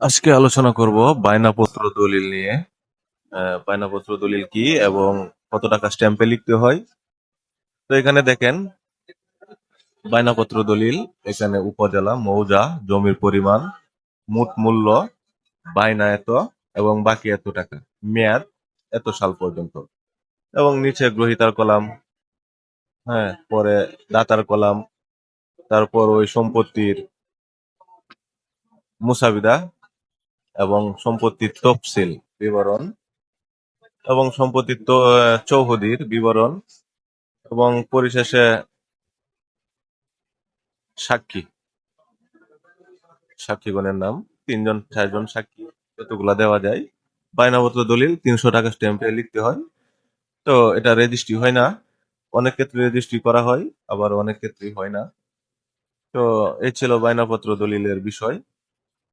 আজকে আলোচনা করব বায়নাপত্র দলিল নিয়ে। বায়নাপত্র দলিল কি এবং কত টাকা স্ট্যাম্পে লিখতে হয়? তো এখানে দেখেন, বায়নাপত্র দলিল, এখানে উপজেলা, মৌজা, জমির পরিমাণ, মোট মূল্য, বায়না এত এবং বাকি এত টাকা, মেয়াদ এত সাল পর্যন্ত। এবং নিচে গ্রহিতার কলাম হ্যাঁ পরে দাতার কলাম, তারপর ওই সম্পত্তির মুসাবিদা এবং সম্পত্তির তফসিল বিবরণ এবং সম্পত্তির চৌহদির বিবরণ এবং পরিশেষে সাক্ষী। সাক্ষীগণের নাম, তিনজন, চারজন সাক্ষী, যতগুলা দেওয়া যায়। বায়নাপত্র দলিল, তিনশো টাকা স্ট্যাম্পে লিখতে হয়। তো এটা রেজিস্ট্রি হয় না। অনেক ক্ষেত্রে রেজিস্ট্রি করা হয়, আবার অনেক ক্ষেত্রে হয় না। তো এই ছিল বায়নাপত্র দলিলের বিষয়।